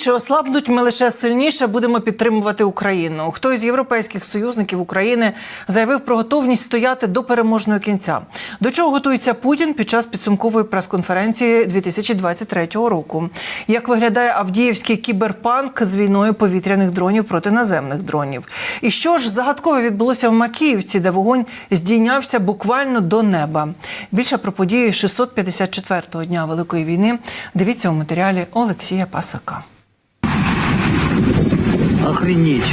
Що ослабнуть ми лише сильніше будемо підтримувати Україну. Хто із європейських союзників України заявив про готовність стояти до переможного кінця. До чого готується Путін під час підсумкової прес-конференції 2023 року? Як виглядає Авдіївський кіберпанк з війною повітряних дронів проти наземних дронів? І що ж загадкове відбулося в Макіївці, де вогонь здійнявся буквально до неба? Більше про події 654-го дня Великої війни. Дивіться у матеріалі Олексія Пасака. Охренеть.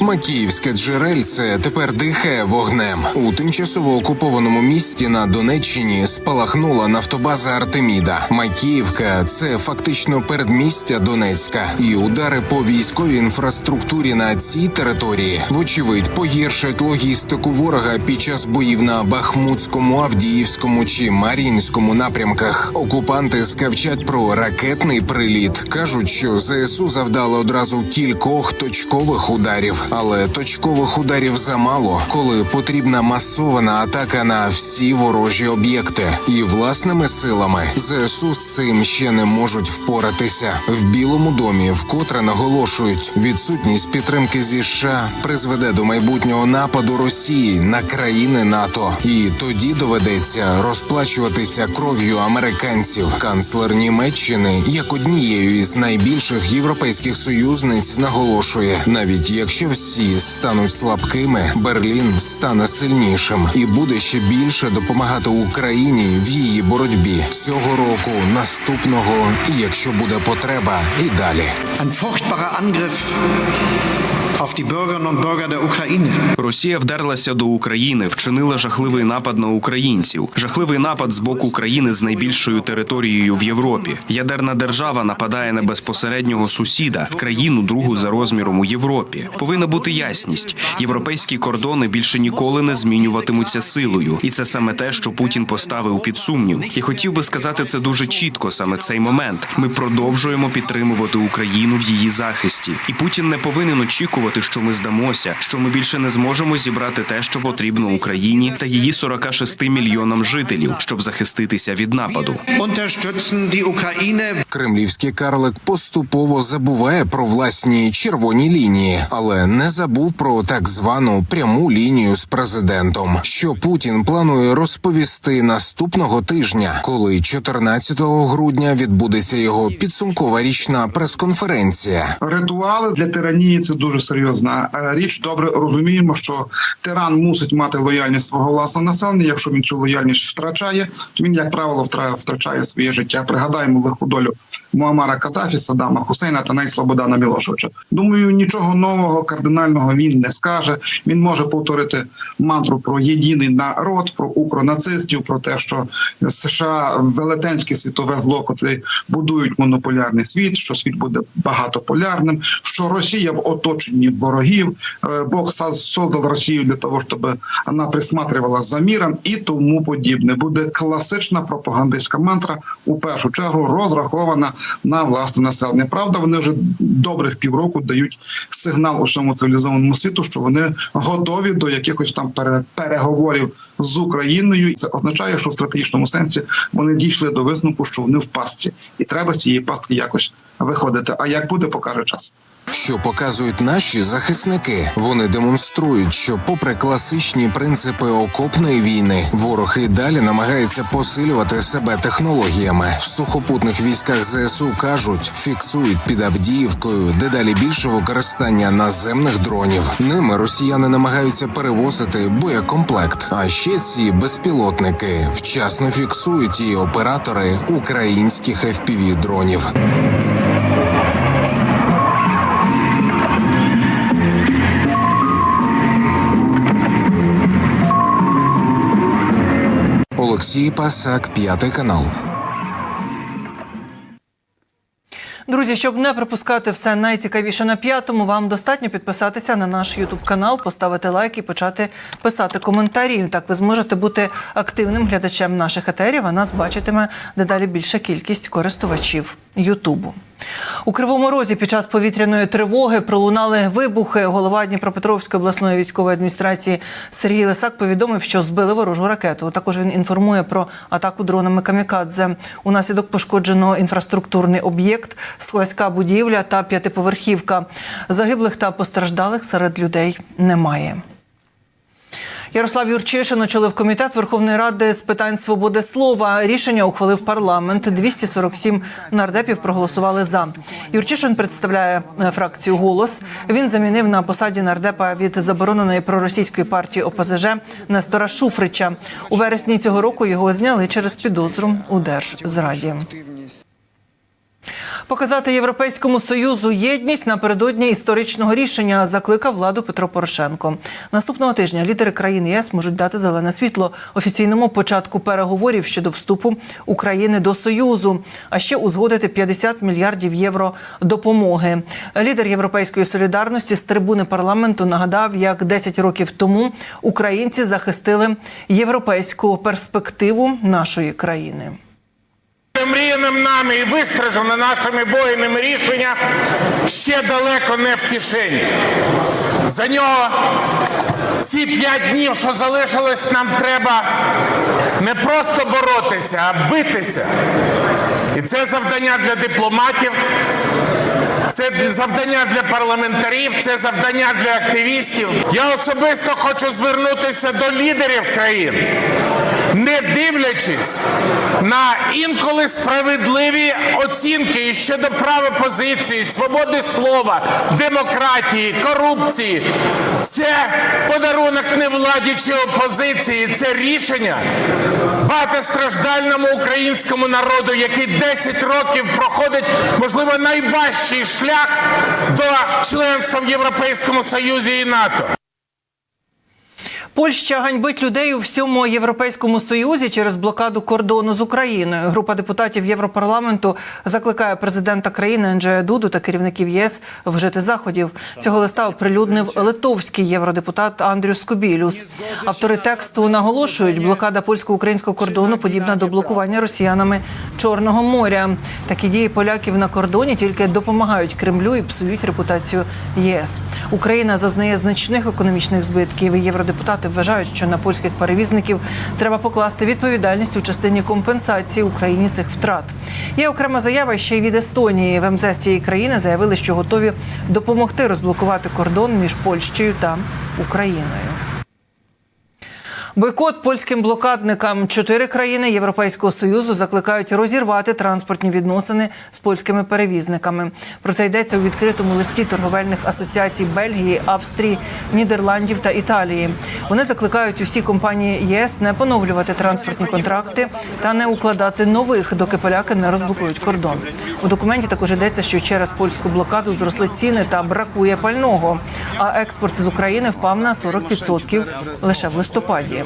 Макіївське джерельце тепер дихає вогнем. У тимчасово окупованому місті на Донеччині спалахнула нафтобаза Артеміда. Макіївка це фактично передмістя Донецька, і удари по військовій інфраструктурі на цій території, вочевидь, погіршать логістику ворога під час боїв на Бахмутському, Авдіївському чи Мар'їнському напрямках. Окупанти скавчать про ракетний приліт. кажуть, що ЗСУ завдали одразу кількох точкових ударів, але точкових ударів замало, коли потрібна масована атака на всі ворожі об'єкти. І власними силами ЗСУ з цим ще не можуть впоратися. В Білому домі вкотре наголошують, відсутність підтримки зі США призведе до майбутнього нападу Росії на країни НАТО, і тоді доведеться розплачуватися кров'ю американців. Канцлер Німеччини, як однією із найбільших європейських союзниць, наголошує, навіть якщо всі стануть слабкими, Берлін стане сильнішим і буде ще більше допомагати Україні в її боротьбі цього року, наступного, і якщо буде потреба, і далі. Ein furchtbarer Росія вдерлася до України, вчинила жахливий напад на українців. Жахливий напад з боку країни з найбільшою територією в Європі. Ядерна держава нападає на безпосереднього сусіда, країну другу за розміром у Європі. Повинна бути ясність. Європейські кордони більше ніколи не змінюватимуться силою, і це саме те, що Путін поставив під сумнів. І хотів би сказати це дуже чітко. Саме цей момент. Ми продовжуємо підтримувати Україну в її захисті, і Путін не повинен очікувати, що ми здамося, що ми більше не зможемо зібрати те, що потрібно Україні та її 46 мільйонам жителів, щоб захиститися від нападу. Кремлівський карлик поступово забуває про власні червоні лінії, але не забув про так звану пряму лінію з президентом, що Путін планує розповісти наступного тижня, коли 14 грудня відбудеться його підсумкова річна прес-конференція. ритуали для тиранії це дуже серйозна е, річ. Добре розуміємо, що тиран мусить мати лояльність свого власного населення. Якщо він цю лояльність втрачає, то він, як правило, втра- втрачає своє життя. Пригадаємо лиху долю Муамара Катафі, Саддама Хусейна та навіть Слободана Думаю, нічого нового кардинального він не скаже. Він може повторити мантру про єдиний народ, про укронацистів, про те, що США велетенське світове зло, котрі будують монополярний світ, що світ буде багатополярним, що Росія в оточенні ворогів. Е, Бог создав Росію для того, щоб вона присматривала за міром і тому подібне. Буде класична пропагандистська мантра, у першу чергу розрахована на власне населення. Правда, вони вже добрих півроку дають сигнал усьому цивілізованому світу, що вони готові до якихось там пере- переговорів з Україною. Це означає, що в стратегічному сенсі вони дійшли до висновку, що вони в пастці, і треба з цієї пастки якось виходити. А як буде, покаже час. Що показують наші захисники? Вони демонструють, що, попри класичні принципи окопної війни, ворог і далі намагається посилювати себе технологіями. В сухопутних військах ЗСУ кажуть, фіксують під Авдіївкою дедалі більше використання наземних дронів. Ними росіяни намагаються перевозити боєкомплект. А ще ці безпілотники вчасно фіксують і оператори українських fpv дронів. Олексій Пасак, п'ятий канал. Друзі, щоб не пропускати все найцікавіше на п'ятому, вам достатньо підписатися на наш Ютуб канал, поставити лайк і почати писати коментарі. Так ви зможете бути активним глядачем наших етерів. А нас бачитиме дедалі більша кількість користувачів Ютубу. У Кривому Розі під час повітряної тривоги пролунали вибухи. Голова Дніпропетровської обласної військової адміністрації Сергій Лисак повідомив, що збили ворожу ракету. Також він інформує про атаку дронами камікадзе. Унаслідок пошкоджено інфраструктурний об'єкт, складська будівля та п'ятиповерхівка. Загиблих та постраждалих серед людей немає. Ярослав Юрчишин очолив комітет Верховної Ради з питань свободи слова. Рішення ухвалив парламент. 247 нардепів проголосували за. Юрчишин представляє е, фракцію Голос. Він замінив на посаді нардепа від забороненої проросійської партії ОПЗЖ Нестора Шуфрича. У вересні цього року його зняли через підозру у держзраді. Показати Європейському союзу єдність напередодні історичного рішення закликав владу Петро Порошенко. Наступного тижня лідери країн ЄС можуть дати зелене світло офіційному початку переговорів щодо вступу України до союзу, а ще узгодити 50 мільярдів євро допомоги. Лідер європейської солідарності з трибуни парламенту нагадав, як 10 років тому українці захистили європейську перспективу нашої країни. Мріяним нами і вистражене нашими воїнами рішення ще далеко не в кишені. За нього ці п'ять днів, що залишилось, нам треба не просто боротися, а битися. І це завдання для дипломатів, це завдання для парламентарів, це завдання для активістів. Я особисто хочу звернутися до лідерів країн, не дивлячись на інколи справедливі оцінки щодо права позиції, свободи слова, демократії, корупції. Це подарунок не владі чи опозиції, це рішення багатостраждальному українському народу, який 10 років проходить, можливо, найважчий шлях до членства в Європейському Союзі і НАТО. Польща ганьбить людей у всьому європейському союзі через блокаду кордону з Україною. Група депутатів Європарламенту закликає президента країни Анджея Дуду та керівників ЄС вжити заходів. Цього листа оприлюднив литовський євродепутат Андрю Скобілюс. Автори тексту наголошують, блокада польсько-українського кордону подібна до блокування росіянами Чорного моря. Такі дії поляків на кордоні тільки допомагають Кремлю і псують репутацію ЄС. Україна зазнає значних економічних збитків. і Євродепутати вважають, що на польських перевізників треба покласти відповідальність у частині компенсації Україні цих втрат. Є окрема заява ще й від Естонії. В МЗС цієї країни заявили, що готові допомогти розблокувати кордон між Польщею та Україною. Бойкот польським блокадникам. Чотири країни Європейського союзу закликають розірвати транспортні відносини з польськими перевізниками. Про це йдеться у відкритому листі торговельних асоціацій Бельгії, Австрії, Нідерландів та Італії. Вони закликають усі компанії ЄС не поновлювати транспортні контракти та не укладати нових, доки поляки не розблокують кордон. У документі також йдеться, що через польську блокаду зросли ціни та бракує пального. А експорт з України впав на 40% лише в листопаді.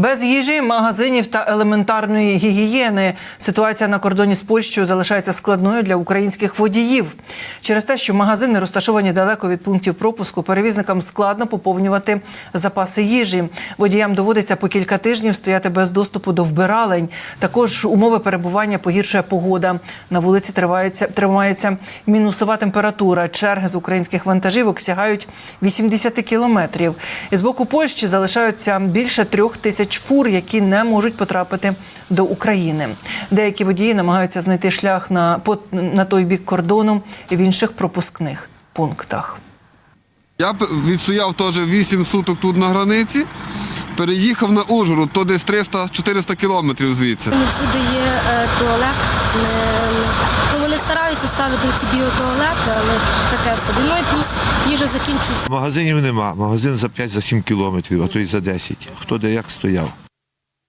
Без їжі, магазинів та елементарної гігієни ситуація на кордоні з Польщею залишається складною для українських водіїв. Через те, що магазини розташовані далеко від пунктів пропуску, перевізникам складно поповнювати запаси їжі. Водіям доводиться по кілька тижнів стояти без доступу до вбиралень. Також умови перебування погіршує погода. На вулиці тривається тримається мінусова температура. Черги з українських вантажівок сягають 80 кілометрів. І з боку Польщі залишаються більше трьох тисяч фур, які не можуть потрапити до України. Деякі водії намагаються знайти шлях на по- на той бік кордону в інших пропускних пунктах. Я б відстояв теж 8 суток тут на границі, переїхав на Ужгород, то десь 300-400 кілометрів звідси. Не всюди є е, туалет. Не, не- ну, вони стараються ставити ці біотуалети, але таке собі. Ну і плюс їжа закінчується. Магазинів нема. Магазин за 5-7 кілометрів, а то й за 10. Хто де як стояв.